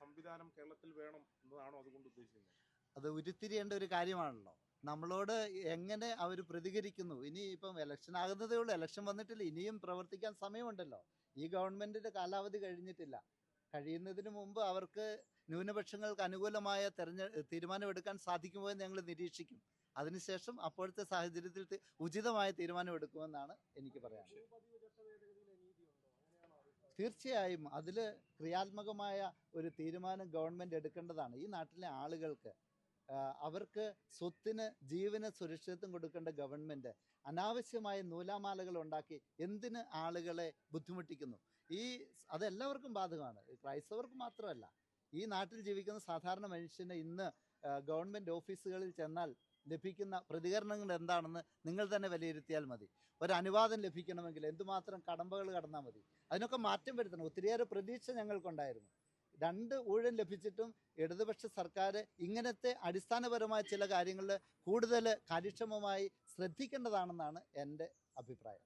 സംവിധാനം കേരളത്തിൽ വേണം എന്നതാണോ അതുകൊണ്ട് ഉദ്ദേശിക്കുന്നത്? അത് ഉരുത്തിരിയേണ്ട ഒരു കാര്യമാണല്ലോ. നമ്മളോട് എങ്ങനെ അവർ പ്രതികരിക്കുന്നു? ഇനി ഇപ്പം ഇലക്ഷൻ ആകുന്നതേ ഉള്ളൂ. ഇലക്ഷൻ വന്നിട്ടില്ല. ഇനിയും പ്രവർത്തിക്കാൻ സമയമുണ്ടല്ലോ. ഈ ഗവൺമെന്റിന്റെ കാലാവധി കഴിഞ്ഞിട്ടില്ല. കഴിയുന്നതിന് മുമ്പ് അവർക്ക് ന്യൂനപക്ഷങ്ങൾക്ക് അനുകൂലമായ തെരഞ്ഞ തീരുമാനമെടുക്കാൻ സാധിക്കുമോ എന്ന് ഞങ്ങൾ നിരീക്ഷിക്കും. അതിനുശേഷം അപ്പോഴത്തെ സാഹചര്യത്തിൽ ഉചിതമായ തീരുമാനമെടുക്കുമെന്നാണ് എനിക്ക് പറയാൻ തീർച്ചയായും അതിൽ ക്രിയാത്മകമായ ഒരു തീരുമാനം ഗവൺമെന്റ് എടുക്കേണ്ടതാണ്. ഈ നാട്ടിലെ ആളുകൾക്ക് അവർക്ക് സ്വത്തിന് ജീവന സുരക്ഷിതത്വം കൊടുക്കേണ്ട ഗവൺമെന്റ് അനാവശ്യമായ നൂലാമാലകൾ ഉണ്ടാക്കി എന്തിന് ആളുകളെ ബുദ്ധിമുട്ടിക്കുന്നു? ഈ അതെല്ലാവർക്കും ബാധകമാണ്. ക്രൈസ്തവർക്ക് മാത്രമല്ല. ഈ നാട്ടിൽ ജീവിക്കുന്ന സാധാരണ മനുഷ്യന് ഇന്ന് ഗവൺമെന്റ് ഓഫീസുകളിൽ ചെന്നാൽ ലഭിക്കുന്ന പ്രതികരണങ്ങൾ എന്താണെന്ന് നിങ്ങൾ തന്നെ വിലയിരുത്തിയാൽ മതി. ഒരു അനുവാദം ലഭിക്കണമെങ്കിൽ എന്തുമാത്രം കടമ്പകൾ കടന്നാൽ മതി. അതിനൊക്കെ മാറ്റം വരുത്തണം. ഒത്തിരിയേറെ പ്രതീക്ഷ ഞങ്ങൾക്കുണ്ടായിരുന്നു. രണ്ട് ഊഴം ലഭിച്ചിട്ടും ഇടതുപക്ഷ സർക്കാർ ഇങ്ങനത്തെ അടിസ്ഥാനപരമായ ചില കാര്യങ്ങളിൽ കൂടുതൽ കാര്യക്ഷമമായി ശ്രദ്ധിക്കേണ്ടതാണെന്നാണ് എന്റെ അഭിപ്രായം.